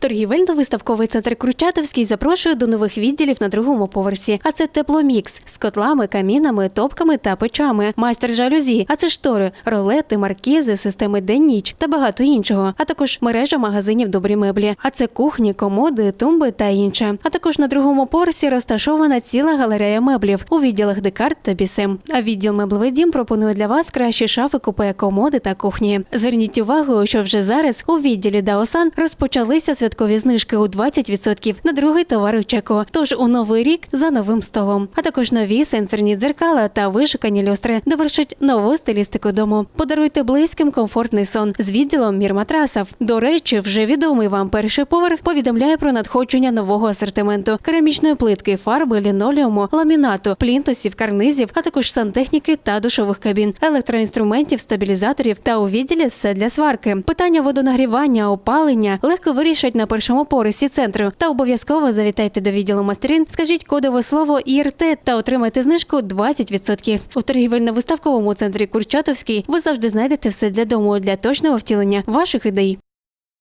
Торгівельно-виставковий центр Кручатовський запрошує до нових відділів на другому поверсі. А це тепломікс з котлами, камінами, топками та печами, майстер жалюзі, а це штори, ролети, маркізи, системи день-ніч та багато іншого. А також мережа магазинів добрі меблі. А це кухні, комоди, тумби та інше. А також на другому поверсі розташована ціла галерея меблів у відділах Декарт та Бісем. А відділ меблевий дім пропонує для вас кращі шафи, купе, комоди та кухні. Зверніть увагу, що вже зараз у відділі Даосан розпочалися святкові знижки у 20% на другий товар у чеку. Тож у новий рік за новим столом, а також нові сенсорні дзеркала та вишукані люстри довершать нову стилістику дому. Подаруйте близьким комфортний сон з відділом мірматрасів. До речі, вже відомий вам перший поверх повідомляє про надходження нового асортименту керамічної плитки, фарби, лінолеуму, ламінату, плінтусів, карнизів, а також сантехніки та душових кабін, електроінструментів, стабілізаторів та у відділі все для сварки. Питання водонагрівання, опалення легко вирішать на першому поверсі центру. Та обов'язково завітайте до відділу мастерин, скажіть кодове слово ІРТ та отримайте знижку 20%. У торгівельно-виставковому центрі Курчатовський ви завжди знайдете все для дому для точного втілення ваших ідей.